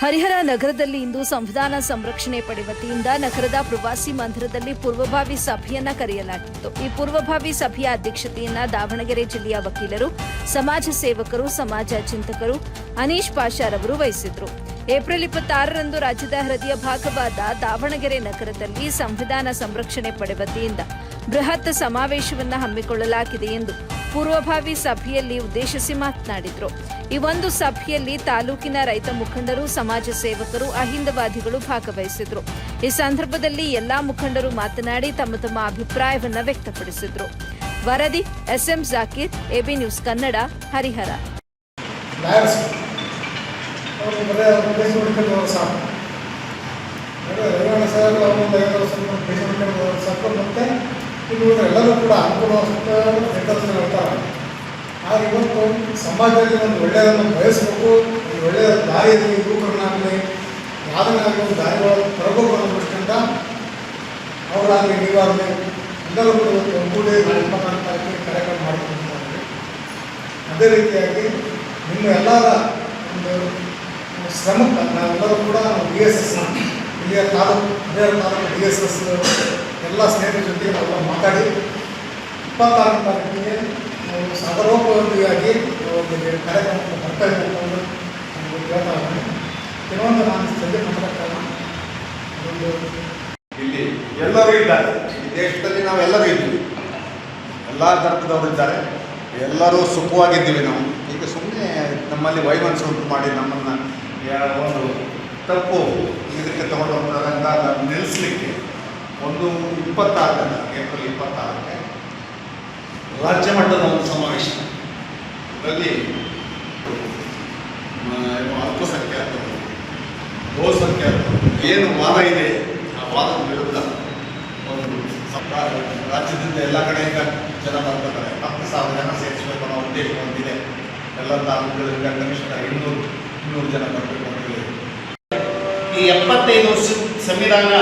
ಹರಿಹರ ನಗರದಲ್ಲಿ ಇಂದು ಸಂವಿಧಾನ ಸಂರಕ್ಷಣೆ ಪಡೆ ವತಿಯಿಂದ ನಗರದ ಪ್ರವಾಸಿ ಮಂದಿರದಲ್ಲಿ ಪೂರ್ವಭಾವಿ ಸಭೆಯನ್ನ ಕರೆಯಲಾಗಿತ್ತು. ಈ ಪೂರ್ವಭಾವಿ ಸಭೆಯ ಅಧ್ಯಕ್ಷತೆಯನ್ನ ದಾವಣಗೆರೆ ಜಿಲ್ಲೆಯ ವಕೀಲರು, ಸಮಾಜ ಸೇವಕರು, ಸಮಾಜ ಚಿಂತಕರು ಅನೀಶ್ ಪಾಷಾರವರು ವಹಿಸಿದ್ರು. ಏಪ್ರಿಲ್ ಇಪ್ಪತ್ತಾರರಂದು ರಾಜ್ಯದ ಹೃದಯ ಭಾಗವಾದ ದಾವಣಗೆರೆ ನಗರದಲ್ಲಿ ಸಂವಿಧಾನ ಸಂರಕ್ಷಣೆ ಪಡೆ ವತಿಯಿಂದ ಬೃಹತ್ ಸಮಾವೇಶವನ್ನ ಹಮ್ಮಿಕೊಳ್ಳಲಾಗಿದೆ ಎಂದು ಪೂರ್ವಭಾವಿ ಸಭೆಯಲ್ಲಿ ಉದ್ದೇಶಿಸಿ ಮಾತನಾಡಿದರು. ಈ ಒಂದು ಸಭೆಯಲ್ಲಿ ತಾಲೂಕಿನ ರೈತ ಮುಖಂಡರು, ಸಮಾಜ ಸೇವಕರು, ಅಹಿಂದವಾದಿಗಳು ಭಾಗವಹಿಸಿದ್ರು. ಈ ಸಂದರ್ಭದಲ್ಲಿ ಎಲ್ಲಾ ಮುಖಂಡರು ಮಾತನಾಡಿ ತಮ್ಮ ತಮ್ಮ ಅಭಿಪ್ರಾಯವನ್ನು ವ್ಯಕ್ತಪಡಿಸಿದ್ರು. ವರದಿ SM Jakir, AB news Kannada, Harihar. ಎಲ್ಲರೂ ಕೂಡ ಅನುಕೂಲವಾದ ಇವತ್ತು ಸಮಾಜದಲ್ಲಿ ಒಂದು ಒಳ್ಳೆಯದನ್ನು ಬಯಸಬೇಕು ಒಂದು ಒಳ್ಳೆಯ ದಾರಿಯಲ್ಲಿ ಯುವಕರನ್ನಾಗಲಿ ಯಾವುದನ್ನಾಗಲಿ ಒಂದು ದಾರಿಗಳನ್ನು ತರಬೇಕು ಅಂತ ದೃಷ್ಟಿಯಿಂದ ಅವರಾಗಲಿ ನೀವಾಗಲಿ ಎಲ್ಲರೂ ಒಗ್ಗೂಡಿ ಇಪ್ಪತ್ನಾಲ್ಕು ಕಾರ್ಯಕ್ರಮ ಮಾಡ್ಕೊಂಡಿದ್ದಾರೆ ಅದೇ ರೀತಿಯಾಗಿ ನಿಮ್ಮ ಎಲ್ಲರ ಒಂದು ಶ್ರಮಕ್ಕೆ ನಾವೆಲ್ಲರೂ ಕೂಡ ಡಿ ಎಸ್ ಎಸ್ ಇಲ್ಲಿಯ ತಾಲೂಕು ಹನ್ನೆರಡು ತಾಲೂಕು ಡಿ ಎಸ್ ಎಸ್ ಎಲ್ಲ ಸ್ನೇಹಿತರ ಜೊತೆ ನಾವೆಲ್ಲ ಮಾತಾಡಿ ಇಪ್ಪತ್ತಾರನೇ ತಾರೀಕಿಗೆ ನಾವು ಸಾಗರೋಪಯೋಗಿಯಾಗಿ ಒಂದು ಕಾರ್ಯಕ್ರಮಕ್ಕೆ ಬರ್ತಾ ಇದ್ದೀವಿ ಅಂತ ಹೇಳ್ತಾ ಇದ್ದೀನಿ. ಕೆಲವೊಂದು ನಾನು ಸದ್ಯ ಒಂದು ಇಲ್ಲಿ ಎಲ್ಲರೂ ಇದ್ದಾರೆ. ಈ ದೇಶದಲ್ಲಿ ನಾವೆಲ್ಲರೂ ಇದ್ದೀವಿ. ಎಲ್ಲ ಧರ್ಮದವರು ಇದ್ದಾರೆ. ಎಲ್ಲರೂ ಸುಖವಾಗಿದ್ದೀವಿ ನಾವು. ಈಗ ಸುಮ್ಮನೆ ನಮ್ಮಲ್ಲಿ ವೈಮನಸ್ಸು ಉಂಟು ಮಾಡಿ ನಮ್ಮನ್ನು ಒಂದು ತಪ್ಪು ಇದಕ್ಕೆ ತಗೊಂಡು ಹೋಗ್ತಾರೆ ನಿಲ್ಲಿಸಲಿಕ್ಕೆ. ಒಂದು ಇಪ್ಪತ್ತಾರನೇ ಏಪ್ರಿಲ್ ಇಪ್ಪತ್ತಾರಕ್ಕೆ ರಾಜ್ಯ ಮಟ್ಟದ ಒಂದು ಸಮಾವೇಶ. ಅದರಲ್ಲಿ ಅಲ್ಪಸಂಖ್ಯಾತರು ಬಹುಸಂಖ್ಯಾತರು ಏನು ವಾದ ಇದೆ ಆ ವಾದದ ವಿರುದ್ಧ ಒಂದು ಸರ್ಕಾರ ರಾಜ್ಯದಿಂದ ಎಲ್ಲ ಕಡೆಯಿಂದ ಜನ ಬರ್ತಾರೆ. ಹತ್ತು ಸಾವಿರ ಜನ ಸೇರಿಸಬೇಕು ಅನ್ನೋ ಉದ್ದೇಶ ಹೊಂದಿದೆ ಎಲ್ಲ ತಾಲೂಕುಗಳಿಂದ ಕನಿಷ್ಠ ಇನ್ನೂರು ಇನ್ನೂರು ಜನ ಬರಬೇಕು ಅಂತ ಹೇಳಿ. ಈ ಎಪ್ಪತ್ತೈದು ವರ್ಷದ ಸಂವಿಧಾನ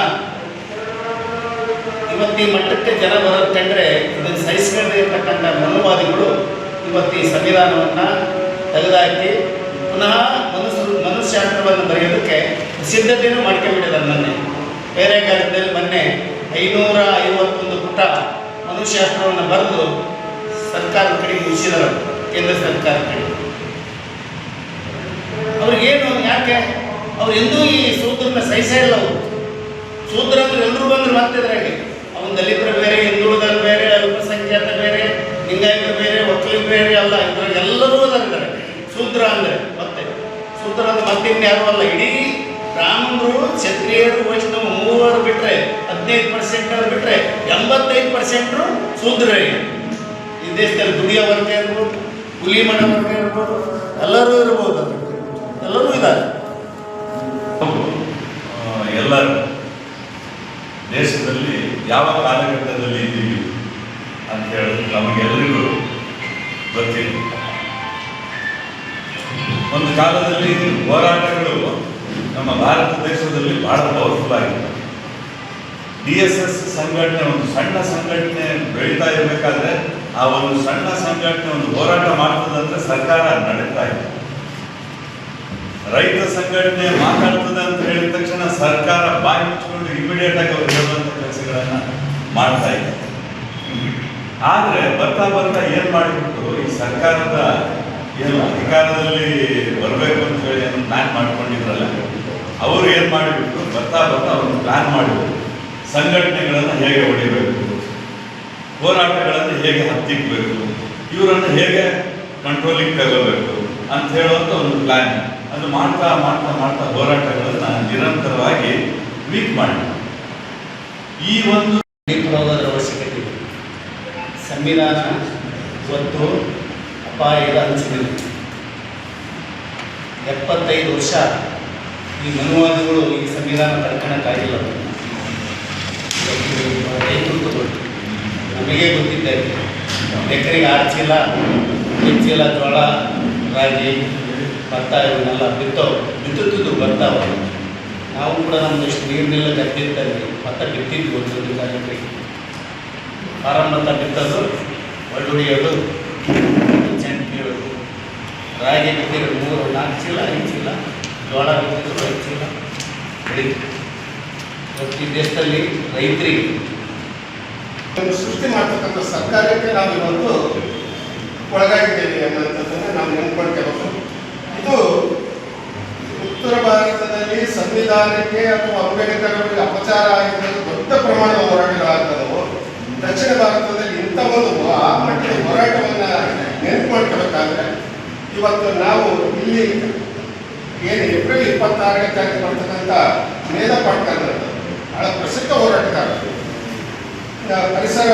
ಇವತ್ತು ಈ ಮಟ್ಟಕ್ಕೆ ಜನ ಬರುತ್ತಂದ್ರೆ ಇದನ್ನು ಸಹಿಸ್ಕೊಳ್ಳದೆ ಇರತಕ್ಕಂಥ ಮನುವಾದಿಗಳು ಇವತ್ತು ಈ ಸಂವಿಧಾನವನ್ನು ತೆಗೆದುಹಾಕಿ ಪುನಃ ಮನುಷ್ಯ ಮನುಷ್ಯಾಸ್ತ್ರವನ್ನು ಬರೆಯೋದಕ್ಕೆ ಸಿದ್ಧತೆಯನ್ನು ಮಾಡ್ಕೊಂಡ್ಬಿಟ್ಟಿದ್ದಾರೆ ಮೊನ್ನೆ. ಬೇರೆ ಕಾಲದಲ್ಲಿ ಮೊನ್ನೆ ಐನೂರ ಐವತ್ತೊಂದು ಪುಟ ಮನುಷ್ಯಾಸ್ತ್ರವನ್ನು ಬರೆದು ಸರ್ಕಾರದ ಕಡೆ ಮುಗಿಸಿದರು ಕೇಂದ್ರ ಸರ್ಕಾರ ಕಡೆ ಅವ್ರಿಗೇನು ಯಾಕೆ? ಅವ್ರು ಎಂದೂ ಈ ಸೂತ್ರನ ಸಹಿಸೇ ಇಲ್ಲ ಅವರು. ಸೂತ್ರ ಅಂದ್ರೆ ಎಲ್ಲರೂ ಬಂದ್ರು ಮತ್ತೆ ಅವನ ದಲಿತರು ಬೇರೆ ಹಿಂದುಳಿದರು ಬೇರೆ, ಅಲ್ಪಸಂಖ್ಯಾತ ಬೇರೆ, ಲಿಂಗಾಯತರು ಬೇರೆ, ಒಕ್ಕಲಿಗರು ಬೇರೆ ಅಲ್ಲ ಇದ್ರಾಗ ಎಲ್ಲರೂ ಅದಾರ ಸೂತ್ರ ಅಂದ್ರೆ ಮತ್ತೆ ಸೂತ್ರ ಅಂದ್ರೆ ಮತ್ತೆ ಇನ್ಯಾರು ಅಲ್ಲ, ಇಡೀ ಬ್ರಾಹ್ಮಣರು, ಕ್ಷತ್ರಿಯರು, ವೈಷ್ಣವ ಮೂವರು ಬಿಟ್ಟರೆ ಹದಿನೈದು ಪರ್ಸೆಂಟ್ ಅವ್ರು ಬಿಟ್ರೆ ಎಂಬತ್ತೈದು ಪರ್ಸೆಂಟ್ರು ಶೂದ್ರರಿಗೆ ಈ ದೇಶದಲ್ಲಿ ದುಡಿಯೋ ವರ್ಗ ಇರ್ಬೋದು, ಹುಲಿ ಮಾಡೋ ವರ್ಗ ಇರ್ಬೋದು, ಎಲ್ಲರೂ ಇರ್ಬೋದು ಎಲ್ಲರೂ ಇದ್ದಾರೆ. ಎಲ್ಲರೂ ದೇಶದಲ್ಲಿ ಯಾವ ಕಾಲಘಟ್ಟದಲ್ಲಿ ಇದ್ದೀವಿ ಅಂತ ಹೇಳಿದ್ರೆ ನಮಗೆಲ್ಲರಿಗೂ ಗೊತ್ತಿಲ್ಲ. ಒಂದು ಕಾಲದಲ್ಲಿ ಹೋರಾಟಗಳು ನಮ್ಮ ಭಾರತ ದೇಶದಲ್ಲಿ ಬಹಳ ಪವರ್ಫುಲ್ ಆಗಿತ್ತು. ಡಿ ಎಸ್ ಎಸ್ ಸಂಘಟನೆ, ಒಂದು ಸಣ್ಣ ಸಂಘಟನೆ ಬೆಳೀತಾ ಇರಬೇಕಾದ್ರೆ ಆ ಒಂದು ಸಣ್ಣ ಸಂಘಟನೆ ಒಂದು ಹೋರಾಟ ಮಾಡ್ತದಂದ್ರೆ ಸರ್ಕಾರ ನಡೀತಾ ಇತ್ತು ರೈತ ಸಂಘಟನೆ ಮಾತಾಡ್ತದೆ ಅಂತ ಹೇಳಿದ ತಕ್ಷಣ ಸರ್ಕಾರ ಬಾಯಿ ಮುಚ್ಚಿಕೊಂಡು ಇಮಿಡಿಯೇಟ್ ಆಗಿ ಕೆಲಸಗಳನ್ನ ಮಾಡ್ತಾ ಇದೆ. ಆದರೆ ಬರ್ತಾ ಬರ್ತಾ ಏನು ಮಾಡಿಬಿಟ್ಟು ಈ ಸರ್ಕಾರದ ಏನು ಅಧಿಕಾರದಲ್ಲಿ ಬರಬೇಕು ಅಂತ ಹೇಳಿ ಏನು ಪ್ಲ್ಯಾನ್ ಮಾಡ್ಕೊಂಡಿದ್ರಲ್ಲ, ಅವರು ಏನು ಮಾಡಿಬಿಟ್ಟು ಬರ್ತಾ ಬರ್ತಾ ಅವ್ರನ್ನ ಪ್ಲ್ಯಾನ್ ಮಾಡಿದ್ರು. ಸಂಘಟನೆಗಳನ್ನು ಹೇಗೆ ಹೊಡಿಬೇಕು, ಹೋರಾಟಗಳನ್ನು ಹೇಗೆ ಹತ್ತಿಕ್ಕಬೇಕು ಇವರನ್ನು ಹೇಗೆ ಕಂಟ್ರೋಲಿಂಗ್ ತಗೋಬೇಕು ಅಂತ ಹೇಳುವಂಥ ಒಂದು ಪ್ಲ್ಯಾನ್ ಅದು ಮಾಡ್ತಾ ಮಾಡ್ತಾ ಮಾಡ್ತಾ ಹೋರಾಟಗಳನ್ನು ನಿರಂತರವಾಗಿ ವೀಕ್ ಮಾಡಿ ಈ ಒಂದು ಅವಶ್ಯಕತೆ ಇದೆ. ಸಂವಿಧಾನ ಇವತ್ತು ಅಪಾಯದ ಅಂಚಿನಲ್ಲಿ ಎಪ್ಪತ್ತೈದು ವರ್ಷ ಈ ಮನುವಾದಿಗಳು ಈ ಸಂವಿಧಾನ ತಡ್ಕೊಳಕ್ಕಾಗಿಲ್ಲ ಇವತ್ತು ರೈತರು ನಮಗೆ ಗೊತ್ತಿದ್ದೆ ಎಕರೆಗೆ ಆರು ಚೀಲ ಐದು ಚೀಲ ಜೋಳ ರಾಗಿ, ಭತ್ತ, ಇವನ್ನೆಲ್ಲ ಬಿತ್ತೋ, ಬಿತ್ತುತ್ತಿದ್ದು ಬರ್ತಾವ ನಾವು ಕೂಡ ನಮ್ಮದಿಷ್ಟು ನೀರನ್ನೆಲ್ಲ ಗದ್ದಿದ್ದಲ್ಲಿ ಭತ್ತ ಬಿತ್ತಿದ್ವಿ ಒಂದು ಕಾರ್ಯಕ್ರಮ ಭತ್ತ ಬಿತ್ತೋದು ಒಳ್ಳುಡಿಯೋದು ಕೀಳೋದು ರಾಗಿ ಬಿತ್ತಿರೋ ಮೂರು, ನಾಲ್ಕು ಚೀಲ, ಐದು ಚೀಲ, ಜೋಳ ಬಿತ್ತಿದ್ರು ಚೀಲ ಬೆಳೀತಾರೆ ಮತ್ತು ಈ ದೇಶದಲ್ಲಿ ರೈತರಿಗೆ ಸೃಷ್ಟಿ ಮಾಡ್ತಕ್ಕಂಥ ಸರ್ಕಾರಕ್ಕೆ ನಾವು ಇವತ್ತು ಒಳಗಾಗಿದ್ದೇವೆ ಅನ್ನೋಂಥದ್ದನ್ನು ನಾವು ನೆನ್ಕೊಳ್ತೇವೆ ಇದು ಉತ್ತರ ಭಾರತದಲ್ಲಿ ಸಂವಿಧಾನಕ್ಕೆ ಅಥವಾ ಅಂಬೇಡ್ಕರ್ ಅಪಚಾರ ಆಗಿರೋದು ದೊಡ್ಡ ಪ್ರಮಾಣದ ಹೋರಾಟಗಳಾಗ್ತದವು. ದಕ್ಷಿಣ ಭಾರತದಲ್ಲಿ ಇಂಥ ಒಂದು ಆ ಮಟ್ಟದ ಹೋರಾಟವನ್ನ ನೆನಪು ಮಾಡ್ಕೋಬೇಕಾದ್ರೆ ಇವತ್ತು ನಾವು ಇಲ್ಲಿ ಏನು ಏಪ್ರಿಲ್ ಇಪ್ಪತ್ತಾರನೇ ತಾರೀಕು ಬರ್ತಕ್ಕಂಥ ಮೇಧಾ ಪಾಟ್ಕರ್ ಬಹಳ ಪ್ರಸಿದ್ಧ ಹೋರಾಟಗಾರರು. ಪರಿಸರ